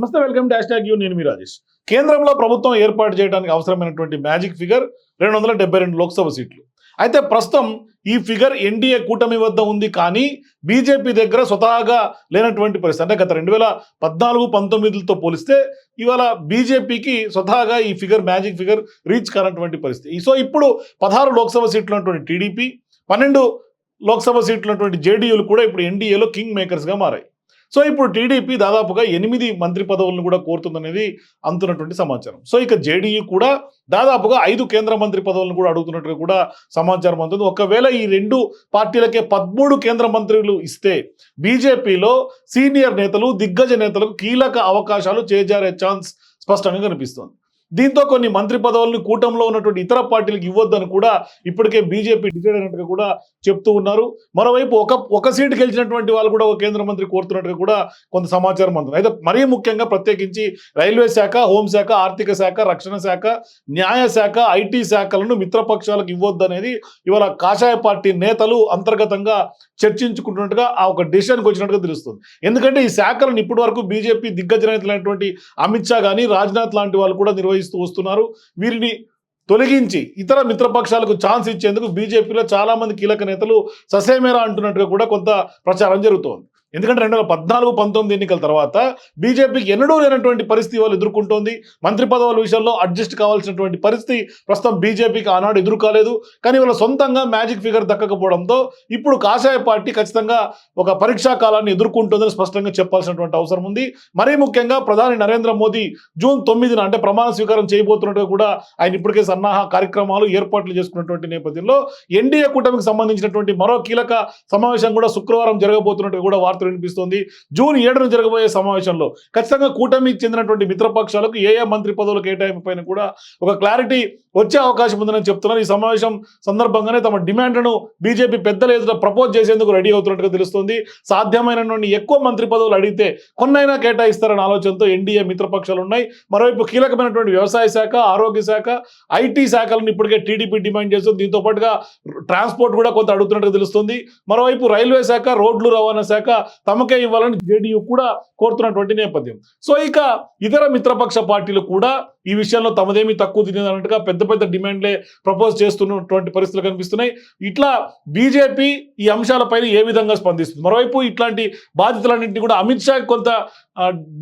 నమస్తే welcome dash tag you. నేను మీ రాజేష్. కేంద్రంలో ప్రభుత్వం ఏర్పాటు చేయడానికి అవసరమైనటువంటి మ్యాజిక్ ఫిగర్ రెండు వందల డెబ్బై రెండు లోక్సభ సీట్లు. అయితే ప్రస్తుతం ఈ ఫిగర్ ఎన్డీఏ కూటమి వద్ద ఉంది కానీ బీజేపీ దగ్గర స్వతహాగా లేనటువంటి పరిస్థితి. అంటే గత రెండు వేల పద్నాలుగు పంతొమ్మిదితో పోలిస్తే ఇవాళ బీజేపీకి స్వతహాగా ఈ ఫిగర్ మ్యాజిక్ ఫిగర్ రీచ్ కానటువంటి పరిస్థితి. సో ఇప్పుడు పదహారు లోక్సభ సీట్లు ఉన్నటువంటి టీడీపీ పన్నెండు లోక్సభ సీట్లు ఉన్నటువంటి జేడీయూలు కూడా ఇప్పుడు ఎన్డీఏలో కింగ్ మేకర్స్గా మారాయి. సో ఇప్పుడు టీడీపీ దాదాపుగా ఎనిమిది మంత్రి పదవులను కూడా కోరుతుందనేది అందుతున్నటువంటి సమాచారం. సో ఇక జేడీయూ కూడా దాదాపుగా ఐదు కేంద్ర మంత్రి పదవులను కూడా అడుగుతున్నట్టుగా కూడా సమాచారం అందుతుంది. ఒకవేళ ఈ రెండు పార్టీలకే పదమూడు కేంద్ర మంత్రులు ఇస్తే బీజేపీలో సీనియర్ నేతలు దిగ్గజ నేతలకు కీలక అవకాశాలు చేజారే ఛాన్స్ స్పష్టంగా కనిపిస్తోంది. దీంతో కొన్ని మంత్రి పదవులను కూటంలో ఉన్నటువంటి ఇతర పార్టీలకు ఇవ్వొద్దని కూడా ఇప్పటికే బీజేపీ డిసైడ్ అయినట్టుగా కూడా చెప్తూ ఉన్నారు. మరోవైపు ఒక ఒక సీటు గెలిచినటువంటి వాళ్ళు కూడా ఒక కేంద్ర మంత్రి కోరుతున్నట్టుగా కూడా కొంత సమాచారం అందుతుంది. అయితే మరీ ముఖ్యంగా ప్రత్యేకించి రైల్వే శాఖ హోంశాఖ ఆర్థిక శాఖ రక్షణ శాఖ న్యాయ శాఖ ఐటీ శాఖలను మిత్రపక్షాలకు ఇవ్వద్దనేది ఇవాళ కాషాయ పార్టీ నేతలు అంతర్గతంగా చర్చించుకుంటున్నట్టుగా ఆ ఒక డిసిషన్కి వచ్చినట్టుగా తెలుస్తుంది. ఎందుకంటే ఈ శాఖలను ఇప్పటి వరకు బీజేపీ దిగ్గజ నేతలైనటువంటి అమిత్ షా కానీ రాజ్నాథ్ లాంటి వాళ్ళు కూడా నిర్వహిస్తూ వస్తున్నారు. వీరిని తొలగించి ఇతర మిత్రపక్షాలకు ఛాన్స్ ఇచ్చేందుకు బీజేపీలో చాలా మంది కీలక నేతలు ససేమేరా అంటున్నట్టుగా కూడా కొంత ప్రచారం జరుగుతోంది. ఎందుకంటే రెండు వేల పద్నాలుగు పంతొమ్మిది ఎన్నికల తర్వాత బీజేపీకి ఎన్నడూ లేనటువంటి పరిస్థితి వాళ్ళు ఎదుర్కొంటోంది. మంత్రి పదవుల విషయంలో అడ్జస్ట్ కావాల్సినటువంటి పరిస్థితి ప్రస్తుతం బీజేపీకి ఆనాడు ఎదురు కాలేదు. కానీ వాళ్ళ సొంతంగా మ్యాజిక్ ఫిగర్ దక్కకపోవడంతో ఇప్పుడు కాషాయ పార్టీ ఖచ్చితంగా ఒక పరీక్షా కాలాన్ని ఎదుర్కొంటుందని స్పష్టంగా చెప్పాల్సినటువంటి అవసరం ఉంది. మరీ ముఖ్యంగా ప్రధాని నరేంద్ర మోదీ జూన్ తొమ్మిదిన అంటే ప్రమాణ స్వీకారం చేయబోతున్నట్టుగా కూడా ఆయన ఇప్పటికే సన్నాహ కార్యక్రమాలు ఏర్పాట్లు చేసుకున్నటువంటి నేపథ్యంలో ఎన్డీఏ కూటమికి సంబంధించినటువంటి మరో కీలక సమావేశం కూడా శుక్రవారం జరగబోతున్నట్టుగా కూడా వార్తలు వినిపిస్తోంది. జూన్ ఏడున జరగబోయే సమావేశంలో ఖచ్చితంగా కూటమికి చెందినటువంటి మిత్రపక్షాలకు ఏ ఏ మంత్రి పదవులు కేటాయింపు పైన కూడా ఒక క్లారిటీ వచ్చే అవకాశం ఉందని చెప్తున్నారు. ఈ సమావేశం సందర్భంగానే తమ డిమాండ్లను బీజేపీ పెద్దల ఎదుట ప్రపోజ్ చేసేందుకు రెడీ అవుతున్నట్టుగా తెలుస్తుంది. సాధ్యమైనటువంటి ఎక్కువ మంత్రి పదవులు అడిగితే కొన్నైనా కేటాయిస్తారన్న ఆలోచనతో ఎన్డీఏ మిత్రపక్షాలు ఉన్నాయి. మరోవైపు కీలకమైనటువంటి వ్యవసాయ శాఖ ఆరోగ్య శాఖ ఐటీ శాఖలను ఇప్పటికే టీడీపీ డిమాండ్ చేస్తుంది. దీంతో పాటుగా ట్రాన్స్పోర్ట్ కూడా కొంత అడుగుతున్నట్టుగా తెలుస్తుంది. మరోవైపు రైల్వే శాఖ రోడ్లు రవాణా శాఖ తమకే ఇవ్వాలని జేడీయూ కూడా కోరుతున్నటువంటి నేపథ్యం. సో ఇక ఇతర మిత్రపక్ష పార్టీలు కూడా ఈ విషయంలో తమదేమీ తక్కువ తినేదన్నట్టుగా పెద్ద పెద్ద డిమాండ్లే ప్రపోజ్ చేస్తున్నటువంటి పరిస్థితులు కనిపిస్తున్నాయి. ఇట్లా బీజేపీ ఈ అంశాలపైన ఏ విధంగా స్పందిస్తుంది? మరోవైపు ఇట్లాంటి బాధ్యతలన్నింటినీ కూడా అమిత్ షా కొంత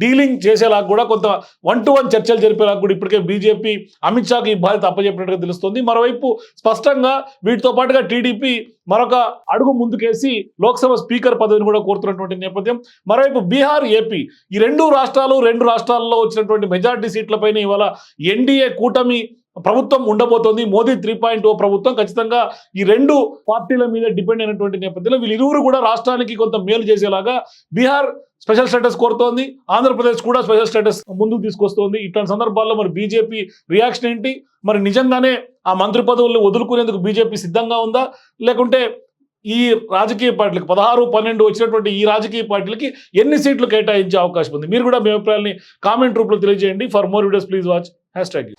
డీలింగ్ చేసేలా కూడా కొంత వన్ టు వన్ చర్చలు జరిపేలా కూడా ఇప్పటికే బీజేపీ అమిత్ షాకి ఈ బాధ్యత అప్పచెప్పినట్టుగా తెలుస్తుంది. మరోవైపు స్పష్టంగా వీటితో పాటుగా టీడీపీ మరొక అడుగు ముందుకేసి లోక్సభ స్పీకర్ పదవిని కూడా కోరుతున్నటువంటి నేపథ్యం. మరోవైపు బీహార్ ఏపీ ఈ రెండు రాష్ట్రాలు రెండు రాష్ట్రాల్లో వచ్చినటువంటి మెజార్టీ సీట్లపైన ఇవాళ ఎన్డీఏ కూటమి ప్రభుత్వం ఉండబోతోంది. మోదీ త్రీ పాయింట్ ఓ ప్రభుత్వం ఖచ్చితంగా ఈ రెండు పార్టీల మీద డిపెండ్ అయినటువంటి నేపథ్యంలో వీళ్ళిరువురు కూడా రాష్ట్రానికి కొంత మేలు చేసేలాగా బీహార్ స్పెషల్ స్టేటస్ కోరుతోంది. ఆంధ్రప్రదేశ్ కూడా స్పెషల్ స్టేటస్ ముందుకు తీసుకొస్తోంది. ఇట్లాంటి సందర్భాల్లో మరి బీజేపీ రియాక్షన్ ఏంటి? మరి నిజంగానే ఆ మంత్రి పదవులను వదులుకునేందుకు బీజేపీ సిద్ధంగా ఉందా? లేకుంటే ఈ రాజకీయ పార్టీలకు పదహారు పన్నెండు వచ్చినటువంటి ఈ రాజకీయ పార్టీలకి ఎన్ని సీట్లు కేటాయించే అవకాశం ఉంది? మీరు కూడా మీ అభిప్రాయాన్ని కామెంట్ రూపంలో తెలియజేయండి. For more videos please watch hashtag